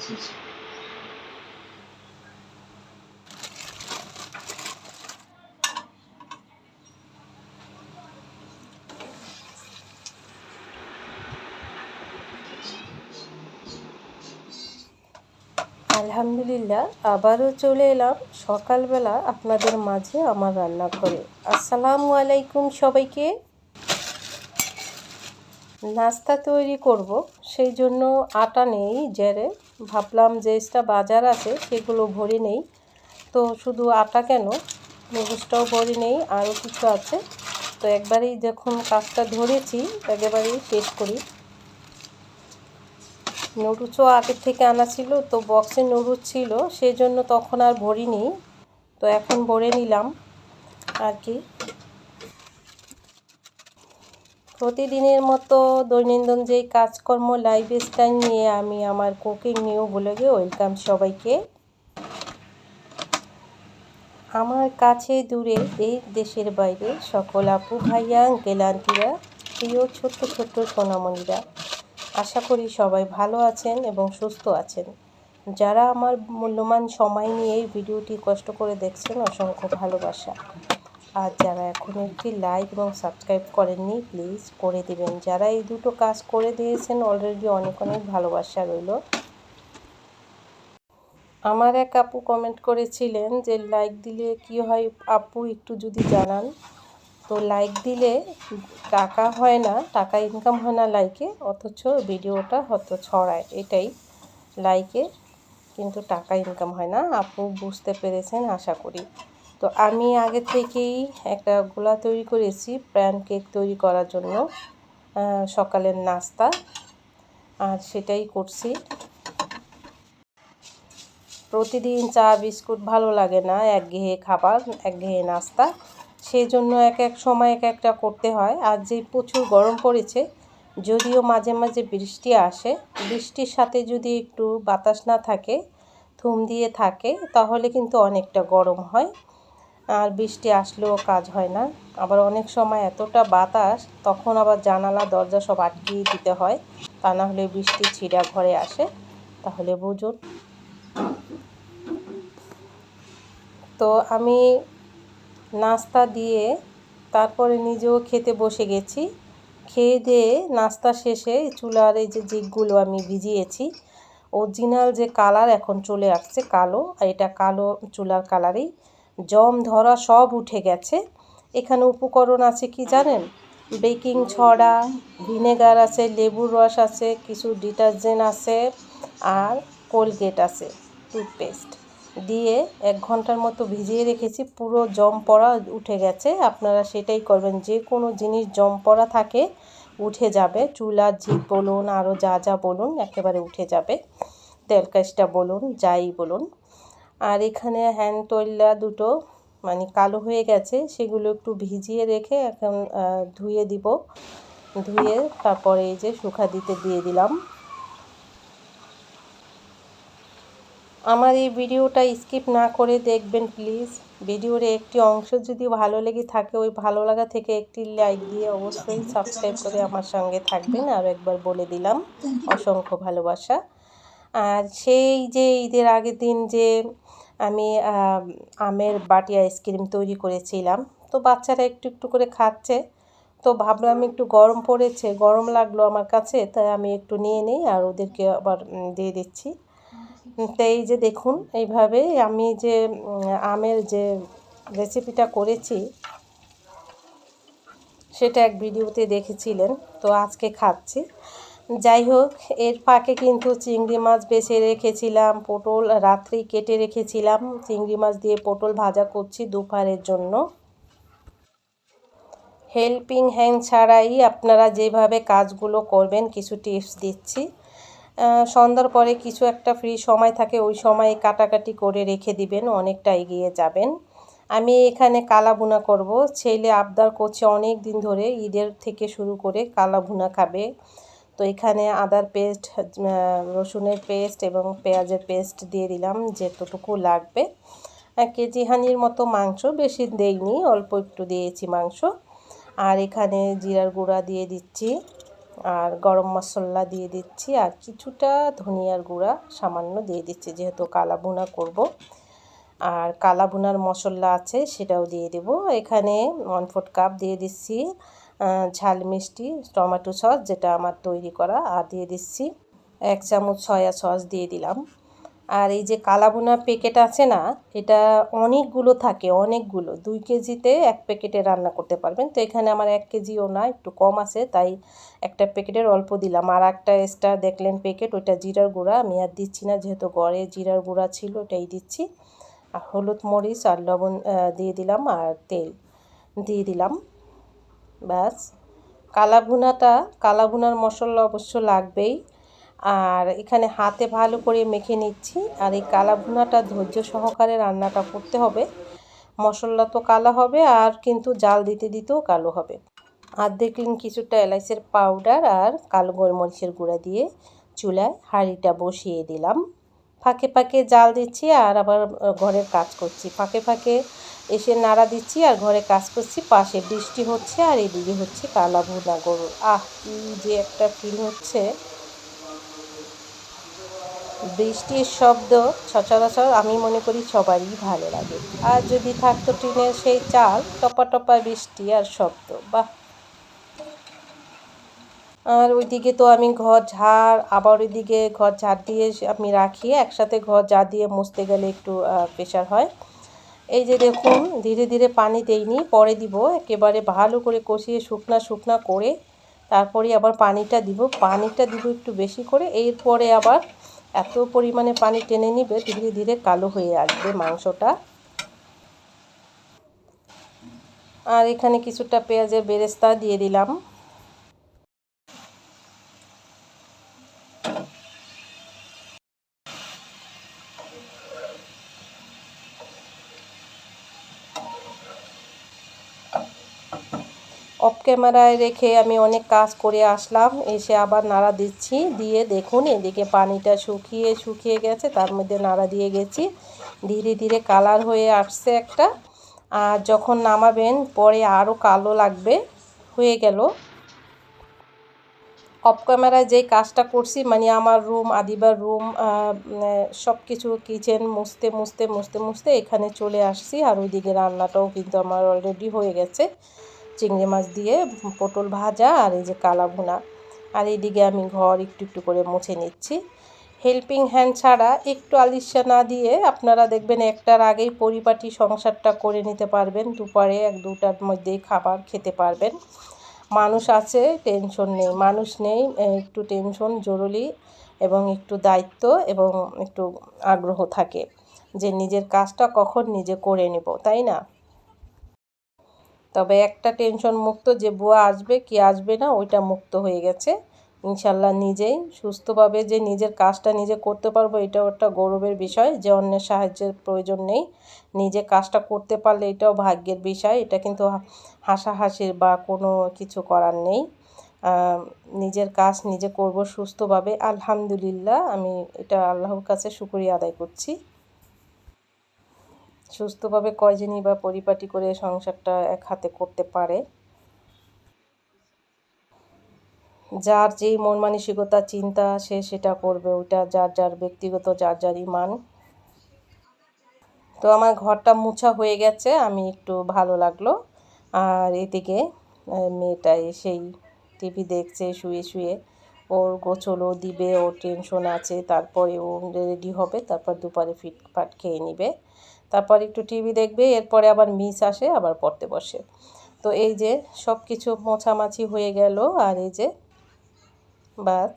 আচ্ছা আলহামদুলিল্লাহ আবারও চলে এলাম সকালবেলা আপনাদের মাঝে আমার রান্নাঘরে। আসসালামু আলাইকুম সবাইকে। নাস্তা তৈরি করব। সেই জন্য আটা নেই, জেরে। ভাবলাম যে এক্সট্রা বাজার আছে সেগুলো ভরে নেই। তো শুধু আটা কেন? নুডলসটাও ভরে নেই, আরও কিছু আছে। তো একবারেই যখন কাজটা ধরেছি, একেবারেই শেষ করি। নুডলসও আগের থেকে আনা ছিল, তো বক্সে নুডলস ছিল, সেই জন্য তখন আর ভরিনি। তো এখন ভরে নিলাম। আর কি? প্রতিদিনের মতো দৈনন্দিন যে কাজকর্ম লাইফ স্টাইল নিয়ে আমি আমার কুকিং নিয়েও বলে গিয়ে ওয়েলকাম সবাইকে। আমার কাছে দূরে এই দেশের বাইরে সকল আপু, ভাইয়া আঙ্কেল আন্টিরা প্রিয় ছোট্ট ছোট্ট সোনামণিরা, আশা করি সবাই ভালো আছেন এবং সুস্থ আছেন। যারা আমার মূল্যবান সময় নিয়ে এই ভিডিওটি কষ্ট করে দেখছেন, অসংখ্য ভালোবাসা। আর যারা এখন একটি লাইক এবং সাবস্ক্রাইব করেননি প্লিজ করে দেবেন। যারা এই দুটো কাজ করে দিয়েছেন অলরেডি অনেক অনেক ভালোবাসা রইল। আমার এক আপু কমেন্ট করেছিলেন যে লাইক দিলে কি হয়? আপু একটু যদি জানান। তো লাইক দিলে টাকা হয় না, টাকা ইনকাম হয় না লাইকে অথচ ভিডিওটা হয়তো ছড়ায়। এটাই লাইকে কিন্তু টাকা ইনকাম হয় না। আপু বুঝতে পেরেছেন, আশা করি। তো আমি আগে থেকেই একটা গোলা তৈরি করেছি প্যান কেক তৈরি করার জন্য সকালের নাস্তা। আর সেটাই করছি। প্রতিদিন চা, বিস্কুট ভালো লাগে না, একঘেয়ে খাবার, একঘেয়ে নাস্তা। সেই জন্য এক এক সময় এক একটা করতে হয়। আর যে প্রচুর গরম পড়েছে, যদিও মাঝে মাঝে বৃষ্টি আসে, বৃষ্টির সাথে যদি একটু বাতাস না থাকে থুম দিয়ে থাকে, তাহলে কিন্তু অনেকটা গরম হয়। আর বৃষ্টি আসলেও কাজ হয় না। আবার অনেক সময় এতটা বাতাস, তখন আবার জানালা, দরজা সব আটকিয়ে দিতে হয়। তা না হলে বৃষ্টি ছিঁড়া ঘরে আসে। তাহলে বুঝুন। তো আমি নাস্তা দিয়ে তারপরে নিজেও খেতে বসে গেছি। খেয়ে দিয়ে নাস্তা শেষে চুলার এই যে জিগগুলো আমি ভিজিয়েছি অরিজিনাল যে কালার এখন চলে আসছে কালো, আর এটা কালো চুলার কালারই জম ধরা সব উঠে গেছে। এখানে উপকরণ আছে কি জানেন? বেকিং ছড়া, ভিনেগার আছে, লেবুর রস আছে, কিছু ডিটারজেন্ট আছে আর কোলগেট আছে, টুথপেস্ট। দিয়ে এক ঘণ্টার মতো ভিজিয়ে রেখেছি, পুরো জম পড়া উঠে গেছে। আপনারা সেটাই করবেন, যে কোনো জিনিস জম পড়া থাকে উঠে যাবে। চুলার জিপ বলুন আরও যা যা বলুন, একেবারে উঠে যাবে। তেলকাশটা বলুন, যাই বলুন। আর এখানে হ্যান্ড তৈলা দুটো মানে কালো হয়ে গেছে, সেগুলো একটু ভিজিয়ে রেখে এখন ধুয়ে দিব। ধুয়ে তারপরে এই যে শুকা দিতে দিয়ে দিলাম। আমার এই ভিডিওটা স্কিপ না করে দেখবেন প্লিজ। ভিডিওর একটি অংশ যদি ভালো লেগে থাকে, ওই ভালো লাগা থেকে একটি লাইক দিয়ে অবশ্যই সাবস্ক্রাইব করে আমার সঙ্গে থাকবেন। আর একবার বলে দিলাম, অসংখ্য ভালোবাসা। আর সেই যে ঈদের আগের দিন যে আমি আমের বাটি আইসক্রিম তৈরি করেছিলাম তো বাচ্চারা একটু একটু করে খাচ্ছে। তো ভাবলাম একটু গরম পড়েছে গরম লাগল আমার কাছে তাই আমি একটু নিয়ে নিই আর ওদেরকে আবার দিয়ে দিচ্ছি। তো এই যে দেখুন এইভাবে আমি যে আমের যে রেসিপিটা করেছি সেটা এক ভিডিওতে দেখেছিলেন তো আজকে খাচ্ছি। যাই হোক, এর ফাঁকে কিন্তু চিংড়ি মাছ বেছে রেখেছিলাম, পটল রাত্রি কেটে রেখেছিলাম। চিংড়ি মাছ দিয়ে পটল ভাজা করছি দুপুরের জন্য। হেল্পিং হ্যান্ড ছাড়াই আপনারা যেভাবে কাজগুলো করবেন, কিছু টিপস দিচ্ছি। সন্ধ্যার পরে কিছু একটা ফ্রি সময় থাকে, ওই সময় কাটাকাটি করে রেখে দিবেন, অনেকটা এগিয়ে যাবেন। আমি এখানে কালা ভুনা করব। ছেলে আবদার করছে অনেক দিন ধরে, ঈদের থেকে শুরু করে কালা ভুনা খাবে। তো এখানে আদার পেস্ট রসুনের পেস্ট এবং পেঁয়াজের পেস্ট দিয়ে দিলাম, যেতটুকু লাগবে। এক কেজি হানির মতো মাংস, বেশি দেইনি, অল্প একটু দিয়েছি মাংস। আর এখানে জিরার গুঁড়া দিয়ে দিচ্ছি, আর গরম মশলা দিয়ে দিচ্ছি, আর কিছুটা ধনিয়ার গুঁড়া সামান্য দিয়ে দিচ্ছি, যেহেতু কালা ভুনা করব। আর কালা ভুনার মশলা আছে, সেটাও দিয়ে দেব। এখানে ওয়ান ফোর্থ কাপ দিয়ে দিচ্ছি ঝাল মিষ্টি, টমেটো সস যেটা আমার তৈরি করা, আর দিয়ে দিচ্ছি এক চামচ সয়া সস দিয়ে দিলাম। আর এই যে কালাবোনা প্যাকেট আছে না, এটা অনেকগুলো থাকে, অনেকগুলো। দুই কেজিতে এক প্যাকেটে রান্না করতে পারবেন। তো এখানে আমার এক কেজিও না, একটু কম আছে, তাই একটা প্যাকেটের অল্প দিলাম। আর একটা এক্সট্রা দেখলেন প্যাকেট ওইটা জিরার গুঁড়া। আমি আর দিচ্ছি না, যেহেতু গড়ে জিরার গুঁড়া ছিল ওটাই দিচ্ছি। আর হলুদ মরিচ আর লবণ দিয়ে দিলাম, আর তেল দিয়ে দিলাম। ব্যাস। কালা ভুনাটা কালা ভুনার মশলা অবশ্য লাগবেই। আর এখানে হাতে ভালো করে মেখে নিচ্ছি। আর এই কালা ভুনাটা ধৈর্য সহকারে রান্নাটা করতে হবে। মশলা তো কালো হবে, আর কিন্তু জাল দিতে দিতেও কালো হবে। আর দেখলেন কিছুটা এলাইচের পাউডার আর কালো গোলমরিচের গুঁড়া দিয়ে চুলায় হাঁড়িটা বসিয়ে দিলাম। ফাঁকে ফাঁকে জাল দিচ্ছি আর আবার ঘরের কাজ করছি। ফাঁকে ফাঁকে এসে নাড়া দিচ্ছি আর ঘরে কাজ করছি। পাশে বৃষ্টি হচ্ছে আর এদিকে হচ্ছে কালা ভুনা গরু। আহ, কি যে একটা ফিল হচ্ছে। বৃষ্টির শব্দ সচরাচর আমি মনে করি সবারই ভালো লাগে। আর যদি থাকতো টিনের সেই চাল, টপা টপা বৃষ্টি আর শব্দ, বাহ। আর ওইদিকে তো আমি ঘর ঝাড়, আবার ওইদিকে ঘর ঝাড় দিয়ে আমি রাখি। একসাথে ঘর ঝাড় দিয়ে মুছতে গেলে একটু প্রেশার হয়। এই যে দেখুন, ধীরে ধীরে পানি দেইনি, পরে দিব। একেবারে ভালো করে কষিয়ে শুকনা শুকনা করে তারপরে আবার পানিটা দিব। পানিটা দিব একটু বেশি করে, এরপরে আবার এত পরিমাণে পানি টেনে নিবে, ধীরে ধীরে কালো হয়ে আসবে মাংসটা। আর এখানে কিছুটা পেঁয়াজের বেরেস্তা দিয়ে দিলাম অফ ক্যামেরায় রেখে আমি অনেক কাজ করে আসলাম। এসে আবার নাড়া দিচ্ছি। দিয়ে দেখুন, এদিকে পানিটা শুকিয়ে শুকিয়ে গেছে, তার মধ্যে নাড়া দিয়ে গেছি। ধীরে ধীরে কালার হয়ে আসছে একটা। আর যখন নামাবেন, পরে আরও কালো লাগবে, হয়ে গেল। অফ ক্যামেরায় যেই কাজটা করছি মানে আমার রুম, আদিবার রুম সব কিছু কিচেন মুছতে মুছতে মুছতে মুছতে এখানে চলে আসছি। আর ওইদিকে রান্নাটাও কিন্তু আমার অলরেডি হয়ে গেছে। চিংড়ি মাছ দিয়ে পটল ভাজা আর এই যে কালা ভুনা। আর এইদিকে আমি ঘর একটু একটু করে মুছে নিচ্ছি। হেল্পিং হ্যান্ড ছাড়া একটু আলিশা না দিয়ে আপনারা দেখবেন একটার আগেই পরিপাটি সংসারটা করে নিতে পারবেন। দুপারে এক দুটার মধ্যেই খাবার খেতে পারবেন। মানুষ আছে টেনশন নেই। মানুষ নেই একটু টেনশন জরুরি এবং একটু দায়িত্ব এবং একটু আগ্রহ থাকে যে নিজের কাজটা কখন নিজে করে নেব, তাই না? তবে একটা টেনশন মুক্ত যে বুয়া আসবে, কি আসবে না, ওইটা মুক্ত হয়ে গেছে। ইনশাল্লাহ নিজেই সুস্থভাবে যে নিজের কাজটা নিজে করতে পারব, এটাও একটা গৌরবের বিষয়। যে অন্যের সাহায্যের প্রয়োজন নেই। নিজে কাজটা করতে পারলে এটাও ভাগ্যের বিষয়। এটা কিন্তু হাসাহাসির বা কোনো কিছু করার নেই। নিজের কাজ নিজে করব সুস্থভাবে। আলহামদুলিল্লাহ, আমি এটা আল্লাহর কাছে শুক্রিয়া আদায় করছি। সুস্থভাবে কয়জনই বা পরিপাটি করে সংসারটা এক হাতে করতে পারে। যার যেই মন মানসিকতা, চিন্তা, সে সেটা করবে, ওইটা যার যার ব্যক্তিগত, যার যার ইমান তো আমার ঘরটা মুছা হয়ে গেছে, আমি একটু ভালো লাগল। আর এদিকে মেয়েটা এসেই টিভি দেখছে, শুয়ে শুয়ে। ওর গোছলও দিবে, ওর টেনশন আছে, তারপরে ও রেডি হবে, তারপর দুপারে ফিটফাট খেয়ে নিবে। তারপর একটু টিভি দেখবে, এরপরে আবার মিস আসে, আবার পড়তে বসে। তো এই যে সব কিছু মোছামাছি হয়ে গেল, আর এই যে বাস।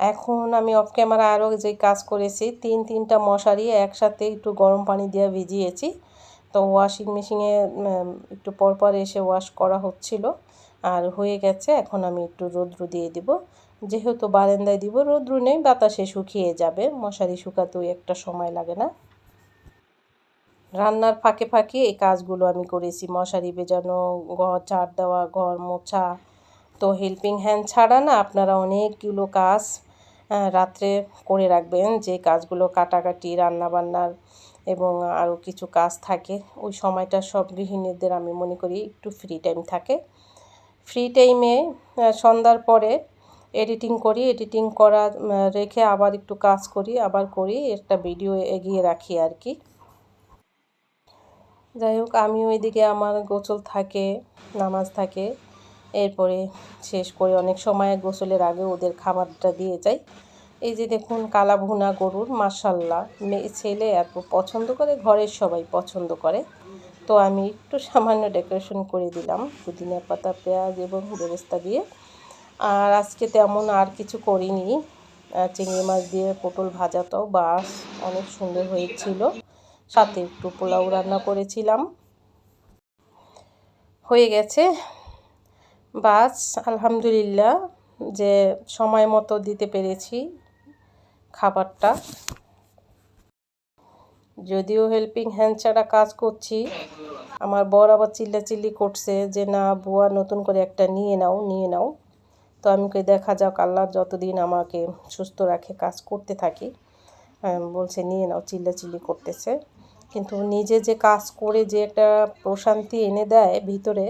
এখন আমি অফ ক্যামেরা আরও যে কাজ করেছি, তিন তিনটা মশারি একসাথে একটু গরম পানি দিয়ে ভিজিয়েছি। তো ওয়াশিং মেশিনে একটু পরপর এসে ওয়াশ করা হচ্ছিল। আর হয়ে গেছে, এখন আমি একটু রৌদ্র দিয়ে দিব। যেহেতু বারান্দায় দিব, রৌদ্র নেই, বাতাসে শুকিয়ে যাবে, মশারি শুকাতেও একটা সময় লাগে না। রান্নার ফাঁকে ফাঁকে এই কাজগুলো আমি করেছি। মশারি বেজানো, ঘর ঝাড় দেওয়া, ঘর মোছা, তো হেল্পিং হ্যান্ড ছাড়া না আপনারা অনেকগুলো কাজ রাত্রে করে রাখবেন। যে কাজগুলো কাটাকাটি, রান্নাবান্নার এবং আরও কিছু কাজ থাকে, ওই সময়টা সব গৃহিণীদের আমি মনে করি একটু ফ্রি টাইম থাকে। ফ্রি টাইমে সন্ধ্যার পরে এডিটিং করি এডিটিং করা রেখে আবার একটু কাজ করি, আবার করি, একটা ভিডিও এগিয়ে রাখি আর কি। যাই হোক, আমিও এদিকে আমার গোসল থাকে, নামাজ থাকে। এরপরে শেষ করে অনেক সময় গোসলের আগে ওদের খাবারটা দিয়ে যাই। এই যে দেখুন, কালা ভুনা গরুর মাসাল্লাহ মেয়ে, ছেলে এত পছন্দ করে, ঘরের সবাই পছন্দ করে। তো আমি একটু সামান্য ডেকোরেশন করে দিলাম, পুদিনা পাতা, পেঁয়াজ এবং বেরেস্তা দিয়ে। আর আজকে তেমন আর কিছু করিনি। চিংড়ি মাছ দিয়ে পটল ভাজাটাও বাস, অনেক সুন্দর হয়েছিল। সাথে একটু পোলাও রান্না করেছিলাম। হয়ে গেছে। বাস, আলহামদুলিল্লাহ যে সময় মতো দিতে পেরেছি খাবারটা। যদিও হেল্পিং হ্যান্ড ছাড়া কাজ করছি, আমার বর আবার চিল্লাচিল্লি করছে যে, না বুয়া, নতুন করে একটা নিয়ে নাও নিয়ে নাও। তো আমি দেখা যাক, আল্লাহ যতদিন আমাকে সুস্থ রাখে, কাজ করতে থাকি। বলছে, নিয়ে নাও, চিল্লাচিল্লি করতেছে। কিন্তু নিজে যে কাজ করে যে একটা প্রশান্তি এনে দেয় ভিতরে,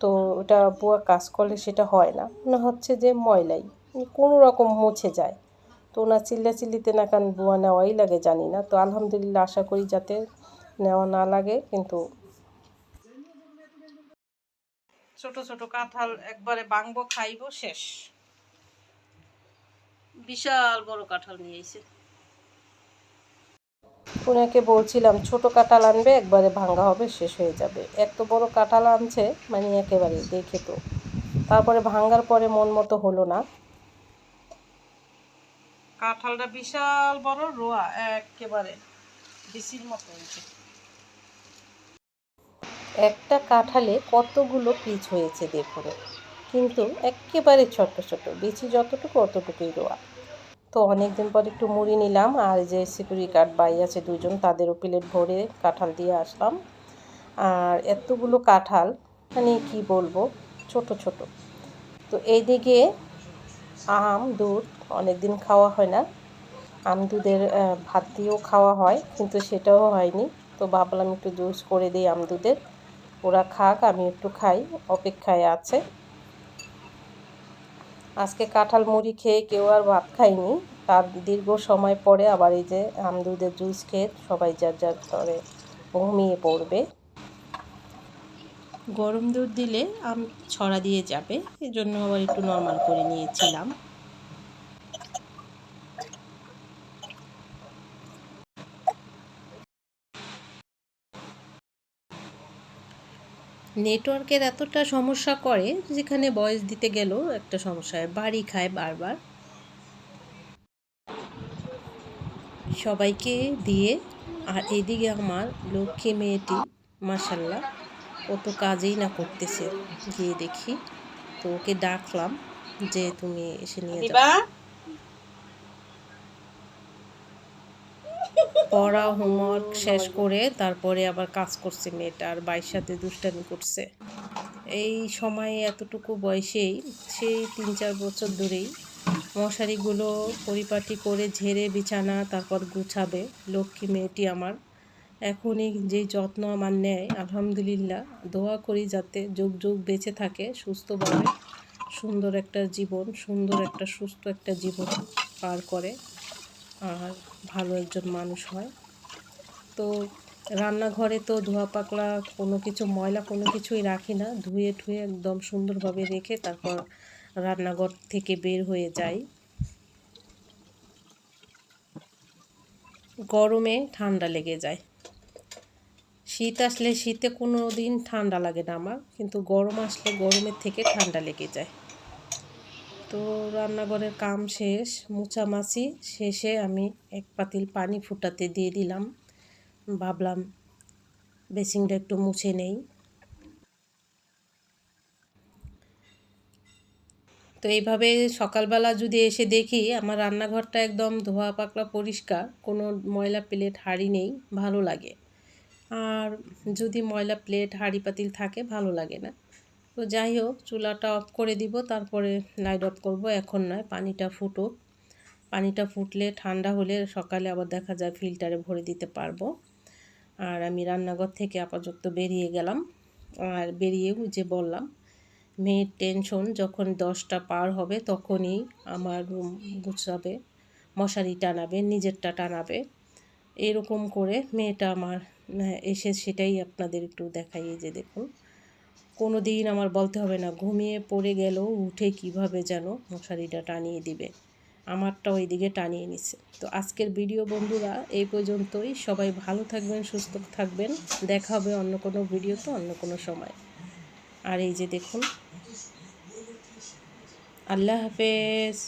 তো ওটা বুয়া কাজ করলে সেটা হয় না। মনে হচ্ছে যে ময়লাই, কোনো রকম মুছে যায়। তো ওনার চিল্লাচিল্লিতে না কারণ বুয়া নেওয়াই লাগে, জানি না। তো আলহামদুলিল্লাহ আশা করি যাতে নেওয়া না লাগে, কিন্তু ছোট ছোট কাঁঠাল একবারে বাংবো খাইবো, শেষ। বিশাল বড় কাঁঠাল নিয়ে এসে ওনাকে বলছিলাম ছোট কাঁঠাল আনবে একবারে ভাঙ্গা হবে শেষ হয়ে যাবে। এত বড় কাঁঠাল আনছে? মানে একেবারে দেখে তো। তারপরে ভাঙ্গার পরে মন মতো হলো না? কাঁঠালটা বিশাল বড় রোয়া একেবারে বিসির মতো হয়েছে। একটা কাঁঠালে কতগুলো পিচ হয়েছে দেখুন। কিন্তু একেবারে ছোট ছোট বিচি যতটুকু অতটুকুই রোয়া। তো অনেক দিন পর একটু মুড়ি নিলাম আর যে সিকিউরিটি গার্ড বাই আছে দুজন তাদেরও প্লেট ভরে কাঁঠাল দিয়ে আসলাম। আর এতগুলো কাঁঠাল মানে কি বলব, ছোট ছোট। তো এইদিকে আম, দুধ অনেক দিন খাওয়া হয় না। আম দুধের ভাত দিয়েও খাওয়া হয়, কিন্তু সেটাও হয়নি। তো ভাবলাম একটু জুস করে দিই আম দুধের। ওরা খাক আমি একটু খাই, অপেক্ষায় আছে। আজকে কাঁঠাল মুড়ি খেয়ে কেউ আর ভাত খায়নি। তার দীর্ঘ সময় পরে আবার এই যে আম, দুধের জুস খেয়ে সবাই যার যার ঘরে ঘুমিয়ে পড়বে। গরম দুধ দিলে আম ছড়া দিয়ে যাবে। এই জন্য আবার একটু নর্মাল করে নিয়েছিলাম। নেটওয়ার্কের এতটা সমস্যা করে যেখানে ভয়েস দিতে গেলেও একটা সমস্যা হয়। বাড়ি খায় বারবার। সবাইকে দিয়ে আর এদিকে আমার লক্ষ্মী মেয়েটি মাসাল্লাহ ও তো কাজেই না করতেছে। গিয়ে দেখি, তো ওকে ডাকলাম যে, তুমি এসে নিয়ে যাও। পড়া হোমওয়ার্ক শেষ করে তারপরে আবার কাজ করছে মেয়েটা আর বাইর সাথে দুষ্টামি করছে। এই সময়ে এতটুকু বয়সেই, সেই তিন চার বছর ধরেই মশারিগুলো পরিপাটি করে ঝেড়ে, বিছানা, তারপর গুছাবে। লক্ষ্মী মেয়েটি আমার। এখনই যে যত্ন আমার নেয়, আলহামদুলিল্লাহ, দোয়া করি যাতে যোগ যোগ বেঁচে থাকে, সুস্থভাবে সুন্দর একটা জীবন, সুন্দর একটা, সুস্থ একটা জীবন পার করে। আর ভালো একজন মানুষ হয়। তো রান্নাঘরে তো ধোয়া পাকলা কোনো কিছু, ময়লা কোনো কিছুই রাখি না। ধুয়ে ঠুয়ে একদম সুন্দরভাবে রেখে তারপর রান্নাঘর থেকে বের হয়ে যাই। গরমে ঠান্ডা লেগে যায়। শীত আসলে শীতে কোনো দিন ঠান্ডা লাগে না আমার, কিন্তু গরম আসলে গরমের থেকে ঠান্ডা লেগে যায়। তো রান্নাঘরের কাম শেষ মুছামাছি শেষে আমি এক পাতিল পানি ফুটাতে দিয়ে দিলাম। ভাবলাম বেসিংটা একটু মুছে নেই। তো এইভাবে সকালবেলা যদি এসে দেখি আমার রান্নাঘরটা একদম ধোয়া পাকলা পরিষ্কার, কোনো ময়লা প্লেট হাঁড়ি নেই, ভালো লাগে। আর যদি ময়লা প্লেট, হাঁড়ি পাতিল থাকে, ভালো লাগে না। তো যাই হোক, চুলাটা অফ করে দিব, তারপরে লাইট অফ করব। এখন নয়, পানিটা ফুটুক। পানিটা ফুটলে ঠান্ডা হলে সকালে আবার দেখা যায় ফিল্টারে ভরে দিতে পারব। আর আমি রান্নাঘর থেকে আপাতত বেরিয়ে গেলাম। আর বেরিয়েও যে বললাম, মেয়ের টেনশন যখন দশটা পার হবে তখনই আমার রুম গুছাবে, মশারি টানাবে, নিজেরটা টানাবে। এরকম করে মেয়েটা আমার এসে সেটাই আপনাদের একটু দেখাই যে দেখুন। কোনো দিন আমার বলতে হবে না, ঘুমিয়ে পড়ে গেলেও উঠে কীভাবে যেন মশারিটা টানিয়ে দিবে। আমারটা ওইদিকে টানিয়ে নিছে। তো আজকের ভিডিও বন্ধুরা, এই পর্যন্তই। সবাই ভালো থাকবেন, সুস্থ থাকবেন। দেখা হবে অন্য কোনো ভিডিও তো অন্য কোনো সময়। আর এই যে দেখুন। আল্লাহ হাফেজ।